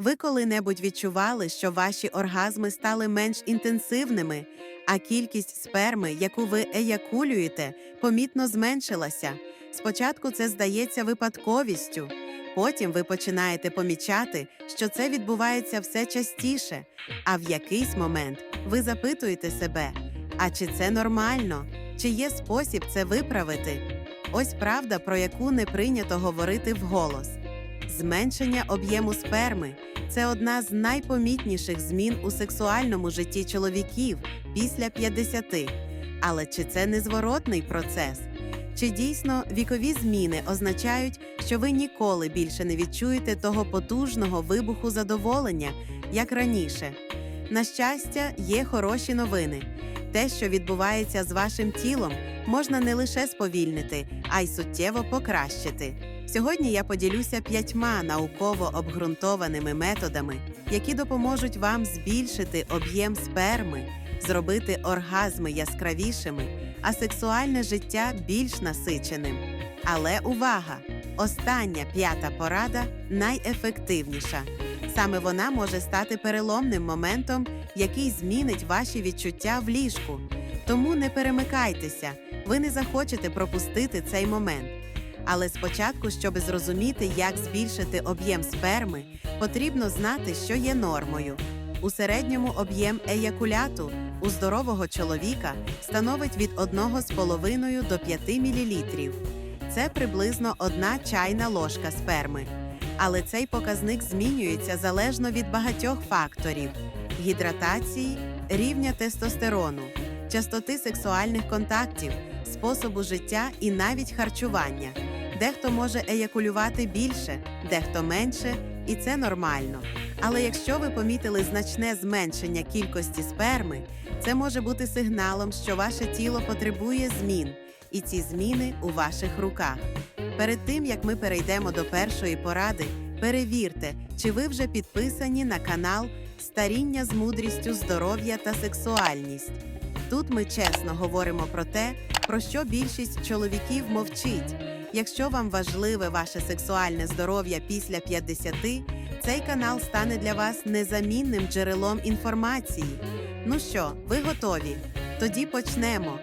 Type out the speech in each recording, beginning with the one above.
Ви коли-небудь відчували, що ваші оргазми стали менш інтенсивними, а кількість сперми, яку ви еякулюєте, помітно зменшилася. Спочатку це здається випадковістю, потім ви починаєте помічати, що це відбувається все частіше, а в якийсь момент ви запитуєте себе: а чи це нормально, чи є спосіб це виправити? Ось правда, про яку не прийнято говорити вголос. Зменшення об'єму сперми це одна з найпомітніших змін у сексуальному житті чоловіків після 50. Але чи це незворотний процес? Чи дійсно вікові зміни означають, що ви ніколи більше не відчуєте того потужного вибуху задоволення, як раніше? На щастя, є хороші новини. Те, що відбувається з вашим тілом, можна не лише сповільнити, а й суттєво покращити. Сьогодні я поділюся п'ятьма науково обґрунтованими методами, які допоможуть вам збільшити об'єм сперми, зробити оргазми яскравішими, а сексуальне життя більш насиченим. Але увага! Остання п'ята порада найефективніша. Саме вона може стати переломним моментом, який змінить ваші відчуття в ліжку. Тому не перемикайтеся, ви не захочете пропустити цей момент. Але спочатку, щоб зрозуміти, як збільшити об'єм сперми, потрібно знати, що є нормою. У середньому об'єм еякуляту у здорового чоловіка становить від 1,5 до 5 мл. Це приблизно одна чайна ложка сперми. Але цей показник змінюється залежно від багатьох факторів: гідратації, рівня тестостерону, частоти сексуальних контактів, способу життя і навіть харчування. Дехто може еякулювати більше, дехто менше, і це нормально. Але якщо ви помітили значне зменшення кількості сперми, це може бути сигналом, що ваше тіло потребує змін, і ці зміни у ваших руках. Перед тим як ми перейдемо до першої поради, перевірте, чи ви вже підписані на канал Старіння з мудрістю здоров'я та сексуальність. Тут ми чесно говоримо про те, про що більшість чоловіків мовчить. Якщо вам важливе ваше сексуальне здоров'я після 50, цей канал стане для вас незамінним джерелом інформації. Ну що, ви готові? Тоді почнемо.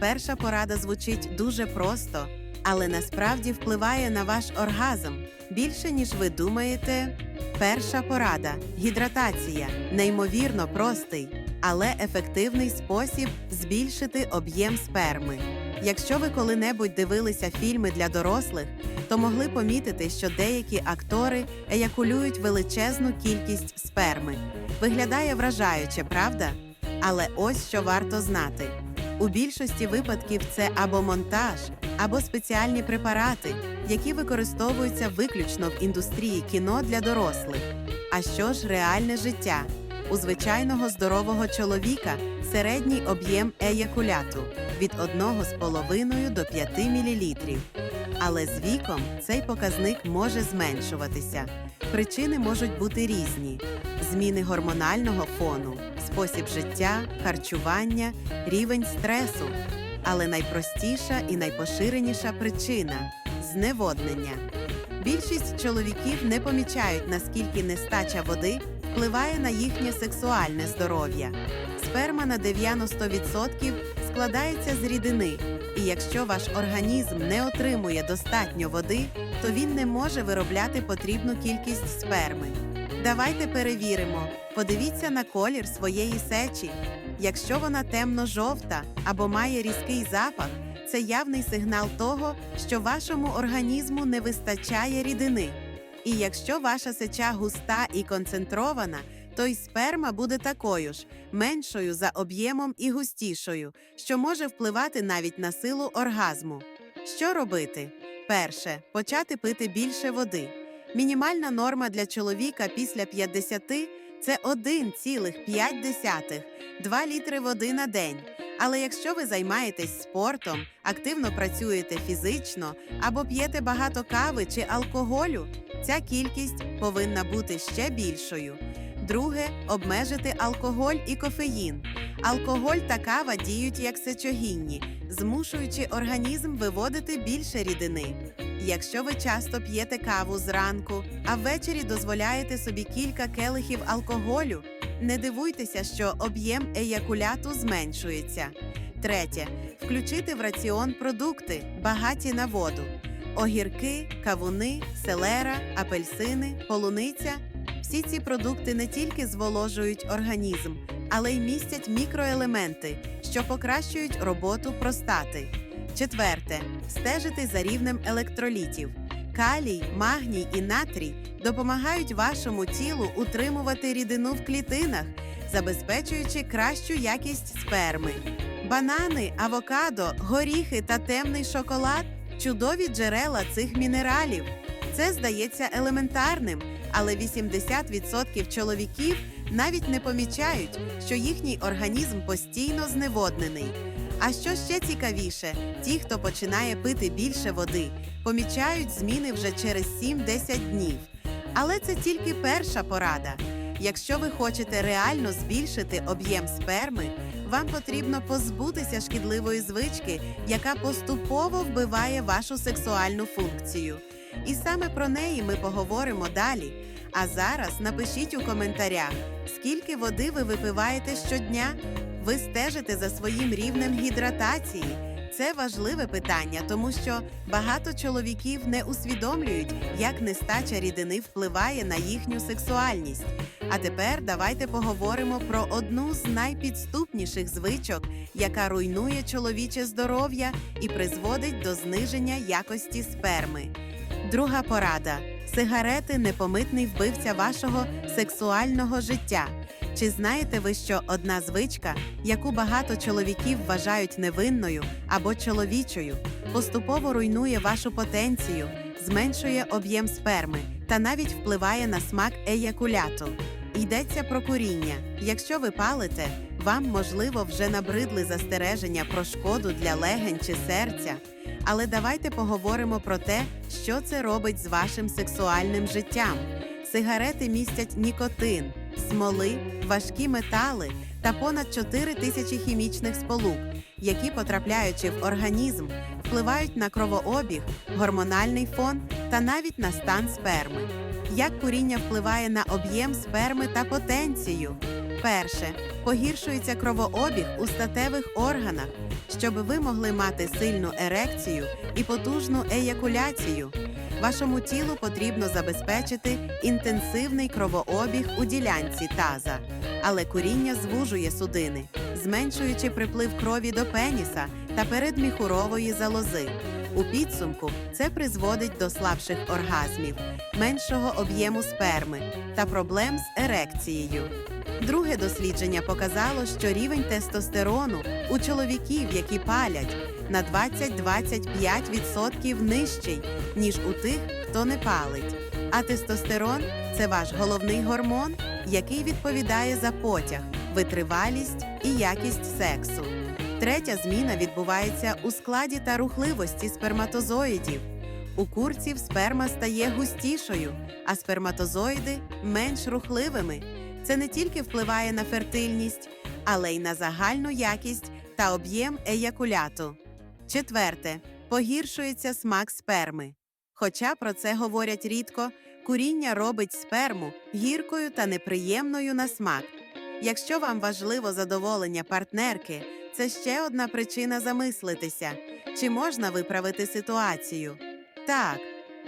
Перша порада звучить дуже просто, але насправді впливає на ваш оргазм більше, ніж ви думаєте. Перша порада гідратація неймовірно простий, але ефективний спосіб збільшити об'єм сперми. Якщо ви коли-небудь дивилися фільми для дорослих, то могли помітити, що деякі актори еякулюють величезну кількість сперми. Виглядає вражаюче, правда? Але ось що варто знати: у більшості випадків це або монтаж, або спеціальні препарати, які використовуються виключно в індустрії кіно для дорослих. А що ж реальне життя? У звичайного здорового чоловіка середній об'єм еякуляту від 1,5 до 5 мл. Але з віком цей показник може зменшуватися. Причини можуть бути різні: зміни гормонального фону, спосіб життя, харчування, рівень стресу. Але найпростіша і найпоширеніша причина зневоднення. Більшість чоловіків не помічають, наскільки нестача води впливає на їхнє сексуальне здоров'я. Сперма на 90% складається з рідини, і якщо ваш організм не отримує достатньо води, то він не може виробляти потрібну кількість сперми. Давайте перевіримо. Подивіться на колір своєї сечі. Якщо вона темно-жовта або має різкий запах, це явний сигнал того, що вашому організму не вистачає рідини. І якщо ваша сеча густа і концентрована, то й сперма буде такою ж, меншою за об'ємом і густішою, що може впливати навіть на силу оргазму. Що робити? Перше почати пити більше води. Мінімальна норма для чоловіка після 50 – це 1,5 2 літри води на день. Але якщо ви займаєтесь спортом, активно працюєте фізично або п'єте багато кави чи алкоголю, ця кількість повинна бути ще більшою. Друге обмежити алкоголь і кофеїн. Алкоголь та кава діють як сечогінні, змушуючи організм виводити більше рідини. Якщо ви часто п'єте каву зранку, а ввечері дозволяєте собі кілька келихів алкоголю, не дивуйтеся, що об'єм еякуляту зменшується. Третє включити в раціон продукти, багаті на воду: огірки, кавуни, селера, апельсини, полуниця. Всі ці продукти не тільки зволожують організм, але й містять мікроелементи, що покращують роботу простати. Четверте стежити за рівнем електролітів. Калій, магній і натрій допомагають вашому тілу утримувати рідину в клітинах, забезпечуючи кращу якість сперми. Банани, авокадо, горіхи та темний шоколад чудові джерела цих мінералів. Це здається елементарним, але 80% чоловіків навіть не помічають, що їхній організм постійно зневоднений. А що ще цікавіше, ті, хто починає пити більше води, помічають зміни вже через 7-10 днів. Але це тільки перша порада. Якщо ви хочете реально збільшити об'єм сперми, вам потрібно позбутися шкідливої звички, яка поступово вбиває вашу сексуальну функцію. І саме про неї ми поговоримо далі. А зараз напишіть у коментарях, скільки води ви випиваєте щодня. Ви стежите за своїм рівнем гідратації. Це важливе питання, тому що багато чоловіків не усвідомлюють, як нестача рідини впливає на їхню сексуальність. А тепер давайте поговоримо про одну з найпідступніших звичок, яка руйнує чоловіче здоров'я і призводить до зниження якості сперми. Друга порада: сигарети непомитний вбивця вашого сексуального життя. Чи знаєте ви, що одна звичка, яку багато чоловіків вважають невинною або чоловічою, поступово руйнує вашу потенцію, зменшує об'єм сперми та навіть впливає на смак еякуляту? Йдеться про куріння. Якщо ви палите, вам можливо вже набридли застереження про шкоду для легень чи серця. Але давайте поговоримо про те, що це робить з вашим сексуальним життям. Сигарети містять нікотин, смоли, важкі метали та понад 4 тисячі хімічних сполук, які, потрапляючи в організм, впливають на кровообіг, гормональний фон та навіть на стан сперми. Як куріння впливає на об'єм сперми та потенцію? Перше погіршується кровообіг у статевих органах, щоб ви могли мати сильну ерекцію і потужну еякуляцію. Вашому тілу потрібно забезпечити інтенсивний кровообіг у ділянці таза, але куріння звужує судини, зменшуючи приплив крові до пеніса та передміхурової залози. У підсумку це призводить до слабших оргазмів, меншого об'єму сперми та проблем з ерекцією. Друге дослідження показало, що рівень тестостерону у чоловіків, які палять, на 20-25% нижчий, ніж у тих, хто не палить. А тестостерон це ваш головний гормон, який відповідає за потяг, витривалість і якість сексу. Третя зміна відбувається у складі та рухливості сперматозоїдів. У курців сперма стає густішою, а сперматозоїди менш рухливими. Це не тільки впливає на фертильність, але й на загальну якість та об'єм еякуляту. Четверте погіршується смак сперми. Хоча про це говорять рідко, куріння робить сперму гіркою та неприємною на смак. Якщо вам важливо задоволення партнерки, це ще одна причина замислитися, чи можна виправити ситуацію. Так,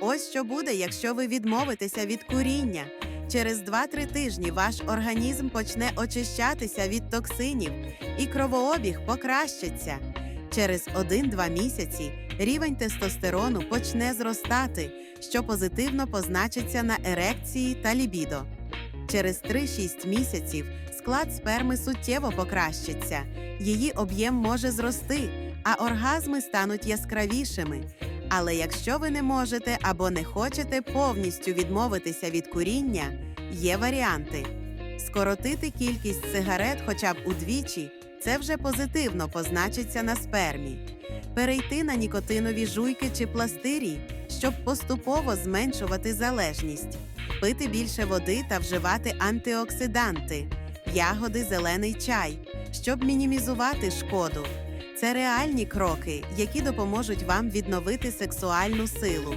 ось що буде, якщо ви відмовитеся від куріння. Через 2-3 тижні ваш організм почне очищатися від токсинів, і кровообіг покращиться. Через 1-2 місяці рівень тестостерону почне зростати, що позитивно позначиться на ерекції та лібідо. Через 3-6 місяців склад сперми суттєво покращиться, її об'єм може зрости, а оргазми стануть яскравішими. Але якщо ви не можете або не хочете повністю відмовитися від куріння, є варіанти. Скоротити кількість сигарет хоча б удвічі це вже позитивно позначиться на спермі. Перейти на нікотинові жуйки чи пластирі, щоб поступово зменшувати залежність, пити більше води та вживати антиоксиданти, ягоди, зелений чай, щоб мінімізувати шкоду. Це реальні кроки, які допоможуть вам відновити сексуальну силу.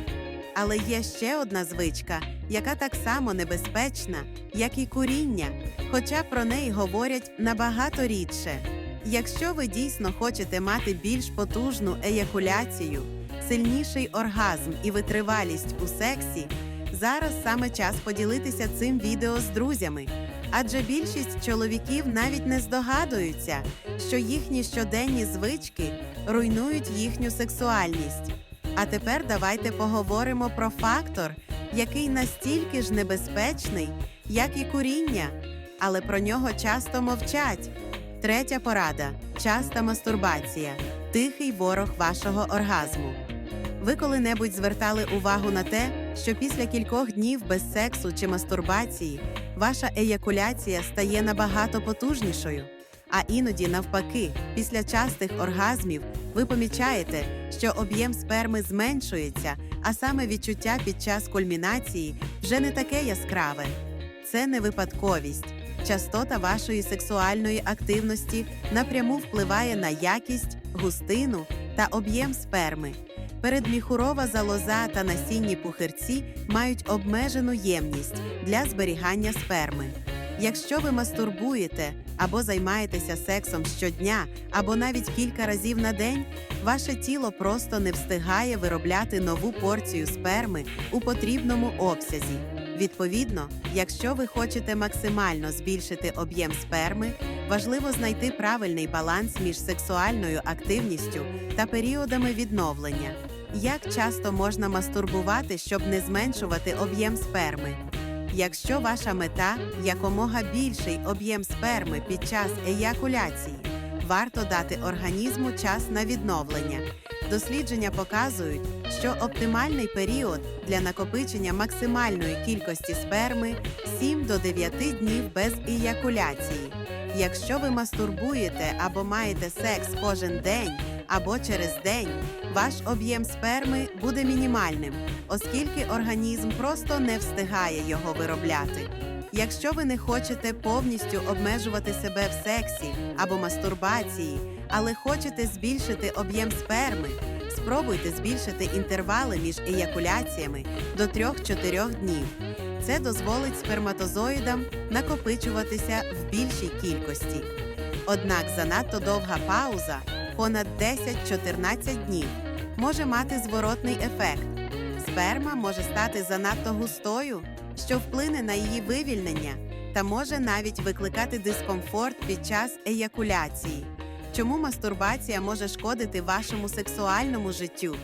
Але є ще одна звичка, яка так само небезпечна, як і куріння, хоча про неї говорять набагато рідше. Якщо ви дійсно хочете мати більш потужну еякуляцію, сильніший оргазм і витривалість у сексі, зараз саме час поділитися цим відео з друзями. Адже більшість чоловіків навіть не здогадуються, що їхні щоденні звички руйнують їхню сексуальність. А тепер давайте поговоримо про фактор, який настільки ж небезпечний, як і куріння, але про нього часто мовчать. Третя порада часта мастурбація тихий ворог вашого оргазму. Ви коли-небудь звертали увагу на те, що після кількох днів без сексу чи мастурбації ваша еякуляція стає набагато потужнішою. А іноді, навпаки, після частих оргазмів ви помічаєте, що об'єм сперми зменшується, а саме відчуття під час кульмінації вже не таке яскраве. Це не випадковість. Частота вашої сексуальної активності напряму впливає на якість, густину та об'єм сперми. Передміхурова залоза та насінні пухирці мають обмежену ємність для зберігання сперми. Якщо ви мастурбуєте або займаєтеся сексом щодня, або навіть кілька разів на день, ваше тіло просто не встигає виробляти нову порцію сперми у потрібному обсязі. Відповідно, якщо ви хочете максимально збільшити об'єм сперми, важливо знайти правильний баланс між сексуальною активністю та періодами відновлення. Як часто можна мастурбувати, щоб не зменшувати об'єм сперми? Якщо ваша мета якомога більший об'єм сперми під час еякуляції, варто дати організму час на відновлення. Дослідження показують, що оптимальний період для накопичення максимальної кількості сперми 7 до 9 днів без еякуляції. Якщо ви мастурбуєте або маєте секс кожен день або через день, ваш об'єм сперми буде мінімальним, оскільки організм просто не встигає його виробляти. Якщо ви не хочете повністю обмежувати себе в сексі або мастурбації, але хочете збільшити об'єм сперми, спробуйте збільшити інтервали між еякуляціями до 3-4 днів. Це дозволить сперматозоїдам накопичуватися в більшій кількості. Однак занадто довга пауза понад 10-14 днів може мати зворотний ефект. Сперма може стати занадто густою, що вплине на її вивільнення та може навіть викликати дискомфорт під час еякуляції. Чому мастурбація може шкодити вашому сексуальному життю?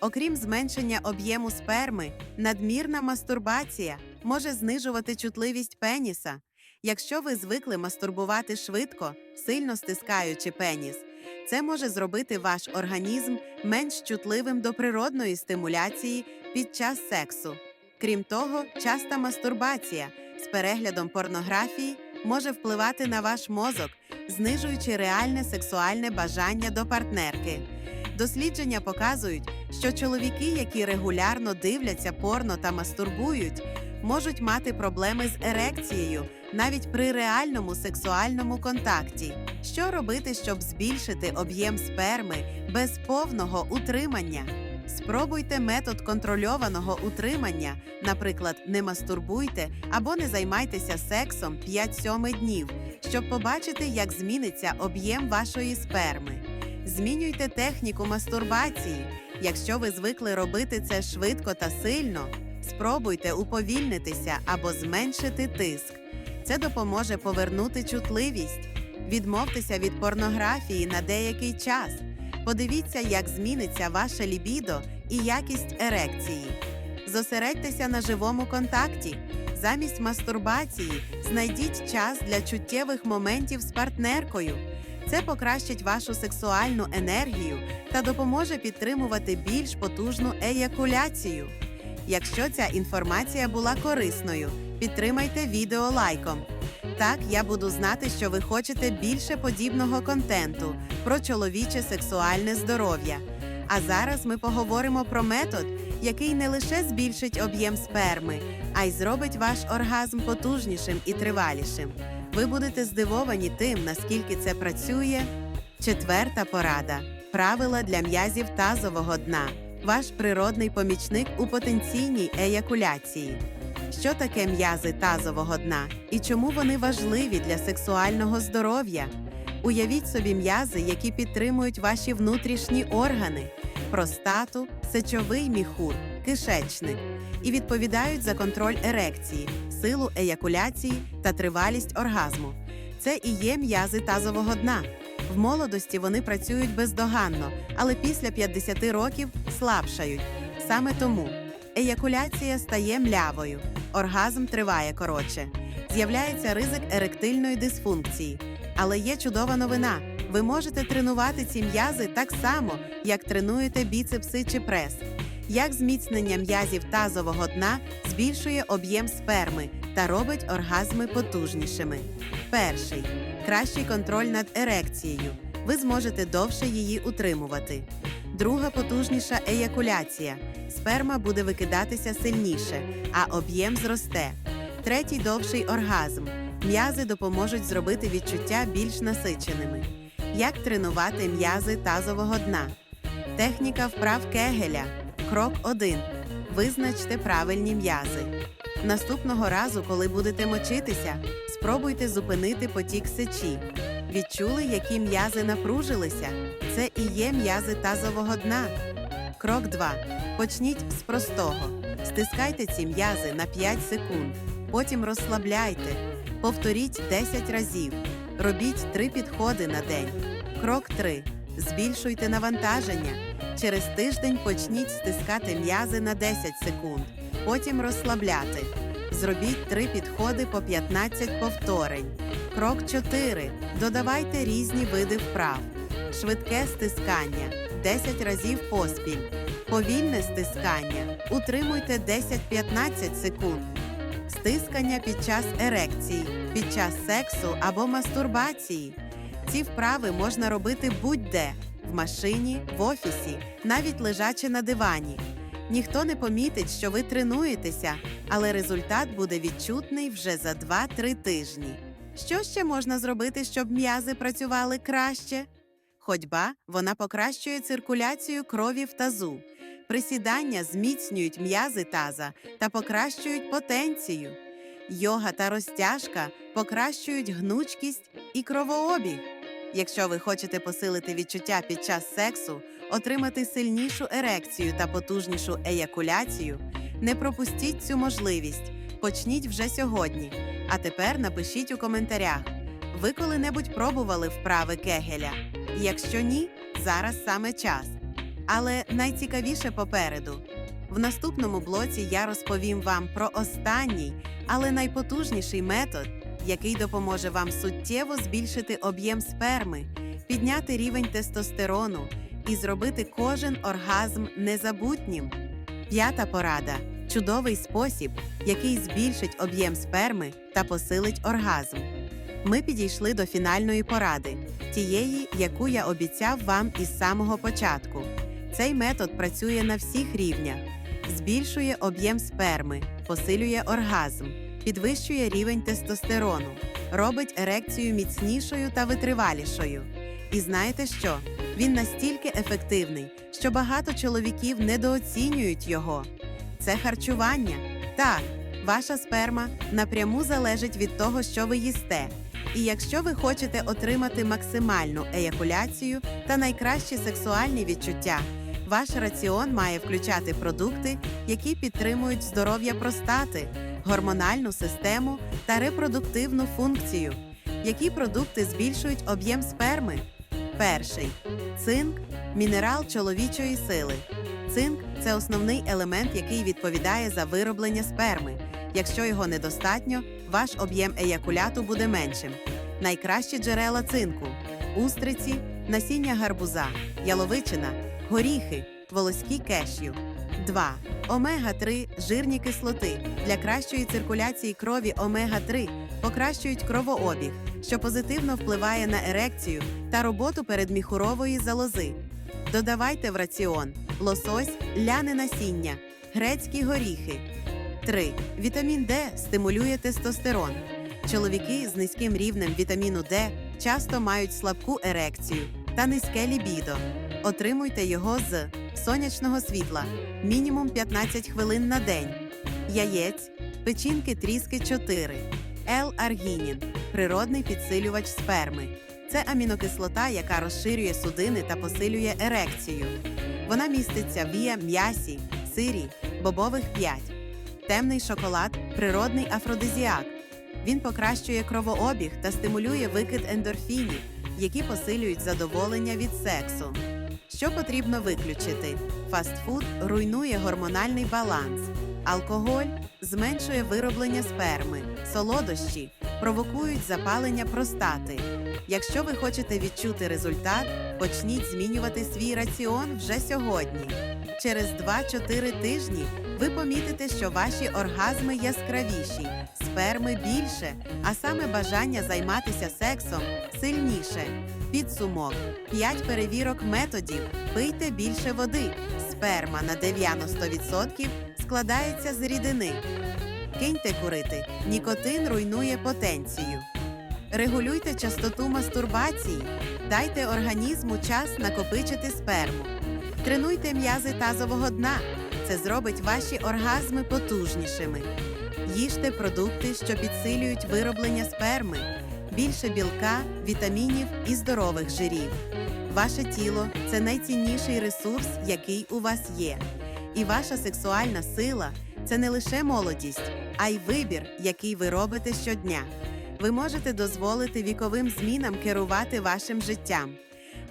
Окрім зменшення об'єму сперми, надмірна мастурбація може знижувати чутливість пеніса. Якщо ви звикли мастурбувати швидко, сильно стискаючи пеніс, це може зробити ваш організм менш чутливим до природної стимуляції під час сексу. Крім того, часта мастурбація з переглядом порнографії може впливати на ваш мозок, знижуючи реальне сексуальне бажання до партнерки. Дослідження показують, що чоловіки, які регулярно дивляться порно та мастурбують, можуть мати проблеми з ерекцією навіть при реальному сексуальному контакті. Що робити, щоб збільшити об'єм сперми без повного утримання? Спробуйте метод контрольованого утримання, наприклад, не мастурбуйте або не займайтеся сексом 5-7 днів, щоб побачити, як зміниться об'єм вашої сперми. Змінюйте техніку мастурбації. Якщо ви звикли робити це швидко та сильно, спробуйте уповільнитися або зменшити тиск. Це допоможе повернути чутливість. Відмовтеся від порнографії на деякий час. Подивіться, як зміниться ваше лібідо і якість ерекції. Зосередьтеся на живому контакті. Замість мастурбації знайдіть час для чуттєвих моментів з партнеркою. Це покращить вашу сексуальну енергію та допоможе підтримувати більш потужну еякуляцію. Якщо ця інформація була корисною, підтримайте відео лайком. Так я буду знати, що ви хочете більше подібного контенту про чоловіче сексуальне здоров'я. А зараз ми поговоримо про метод, який не лише збільшить об'єм сперми, а й зробить ваш оргазм потужнішим і тривалішим. Ви будете здивовані тим, наскільки це працює. Четверта порада правила для м'язів тазового дна. Ваш природний помічник у потенційній еякуляції. Що таке м'язи тазового дна і чому вони важливі для сексуального здоров'я? Уявіть собі м'язи, які підтримують ваші внутрішні органи, простату, сечовий міхур, кишечник і відповідають за контроль ерекції, силу еякуляції та тривалість оргазму. Це і є м'язи тазового дна. В молодості вони працюють бездоганно, але після 50 років слабшають. Саме тому еякуляція стає млявою, оргазм триває коротше, з'являється ризик еректильної дисфункції. Але є чудова новина: ви можете тренувати ці м'язи так само, як тренуєте біцепси чи прес. Як зміцнення м'язів тазового дна збільшує об'єм сперми та робить оргазми потужнішими. Перший кращий контроль над ерекцією. Ви зможете довше її утримувати. Друга потужніша еякуляція. Сперма буде викидатися сильніше, а об'єм зросте. Третій довший оргазм. М'язи допоможуть зробити відчуття більш насиченими. Як тренувати м'язи тазового дна? Техніка вправ Кегеля. Крок 1. Визначте правильні м'язи. Наступного разу, коли будете мочитися, спробуйте зупинити потік сечі. Відчули, які м'язи напружилися? Це і є м'язи тазового дна. Крок 2. Почніть з простого. Стискайте ці м'язи на 5 секунд. Потім розслабляйте. Повторіть 10 разів. Робіть 3 підходи на день. Крок 3. Збільшуйте навантаження. Через тиждень почніть стискати м'язи на 10 секунд. Потім розслабляти. Зробіть 3 підходи по 15 повторень. Крок 4. Додавайте різні види вправ. Швидке стискання 10 разів поспіль. Повільне стискання. Утримуйте 10-15 секунд. Стискання під час ерекції, під час сексу або мастурбації. Ці вправи можна робити будь-де в машині, в офісі, навіть лежачи на дивані. Ніхто не помітить, що ви тренуєтеся, але результат буде відчутний вже за 2-3 тижні. Що ще можна зробити, щоб м'язи працювали краще? Ходьба вона покращує циркуляцію крові в тазу. Присідання зміцнюють м'язи таза та покращують потенцію. Йога та розтяжка покращують гнучкість і кровообіг. Якщо ви хочете посилити відчуття під час сексу, отримати сильнішу ерекцію та потужнішу еякуляцію, не пропустіть цю можливість. Почніть вже сьогодні. А тепер напишіть у коментарях: ви коли-небудь пробували вправи Кегеля? Якщо ні, зараз саме час. Але найцікавіше попереду. В наступному блоці я розповім вам про останній, але найпотужніший метод, який допоможе вам суттєво збільшити об'єм сперми, підняти рівень тестостерону і зробити кожен оргазм незабутнім. П'ята порада чудовий спосіб, який збільшить об'єм сперми та посилить оргазм. Ми підійшли до фінальної поради, тієї, яку я обіцяв вам із самого початку. Цей метод працює на всіх рівнях, збільшує об'єм сперми, посилює оргазм, підвищує рівень тестостерону, робить ерекцію міцнішою та витривалішою. І знаєте що? Він настільки ефективний, що багато чоловіків недооцінюють його. Це харчування. Так, ваша сперма напряму залежить від того, що ви їсте. І якщо ви хочете отримати максимальну еякуляцію та найкращі сексуальні відчуття, ваш раціон має включати продукти, які підтримують здоров'я простати, гормональну систему та репродуктивну функцію. Які продукти збільшують об'єм сперми? Перший цинк мінерал чоловічої сили. Цинк це основний елемент, який відповідає за вироблення сперми. Якщо його недостатньо, ваш об'єм еякуляту буде меншим. Найкращі джерела цинку: устриці, насіння гарбуза, яловичина, горіхи, волоські кешю. 2. Омега-3 жирні кислоти для кращої циркуляції крові омега-3 покращують кровообіг, що позитивно впливає на ерекцію та роботу передміхурової залози. Додавайте в раціон лосось, ляне насіння, грецькі горіхи. 3. Вітамін Д стимулює тестостерон. Чоловіки з низьким рівнем вітаміну Д часто мають слабку ерекцію. та низьке лібідо. Отримуйте його з сонячного світла мінімум 15 хвилин на день, яєць, печінки тріски 4, L-аргінін – природний підсилювач сперми. Це амінокислота, яка розширює судини та посилює ерекцію. Вона міститься в є м'ясі, сирі, бобових 5. Темний шоколад природний афродизіак. Він покращує кровообіг та стимулює викид ендорфінів, які посилюють задоволення від сексу. Що потрібно виключити? Фастфуд руйнує гормональний баланс. Алкоголь зменшує вироблення сперми, солодощі провокують запалення простати. Якщо ви хочете відчути результат, почніть змінювати свій раціон вже сьогодні. Через 2-4 тижні ви помітите, що ваші оргазми яскравіші, сперми більше, а саме бажання займатися сексом сильніше. Підсумок: 5 перевірок методів. Пийте більше води. Сперма на 90% складається з рідини. Киньте курити. Нікотин руйнує потенцію. Регулюйте частоту мастурбації. Дайте організму час накопичити сперму. Тренуйте м'язи тазового дна. Це зробить ваші оргазми потужнішими. Їжте продукти, що підсилюють вироблення сперми, більше білка, вітамінів і здорових жирів. Ваше тіло це найцінніший ресурс, який у вас є. І ваша сексуальна сила це не лише молодість, а й вибір, який ви робите щодня. Ви можете дозволити віковим змінам керувати вашим життям,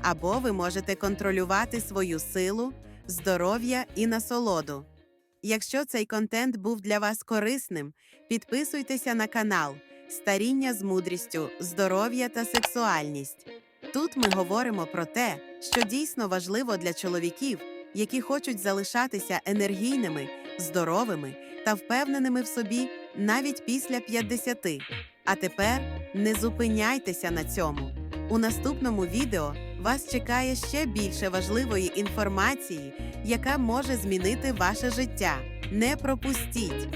або ви можете контролювати свою силу, здоров'я і насолоду. Якщо цей контент був для вас корисним, підписуйтеся на канал Старіння з мудрістю, здоров'я та сексуальність. Тут ми говоримо про те, що дійсно важливо для чоловіків, які хочуть залишатися енергійними, здоровими та впевненими в собі навіть після 50. А тепер не зупиняйтеся на цьому. У наступному відео вас чекає ще більше важливої інформації, яка може змінити ваше життя. Не пропустіть!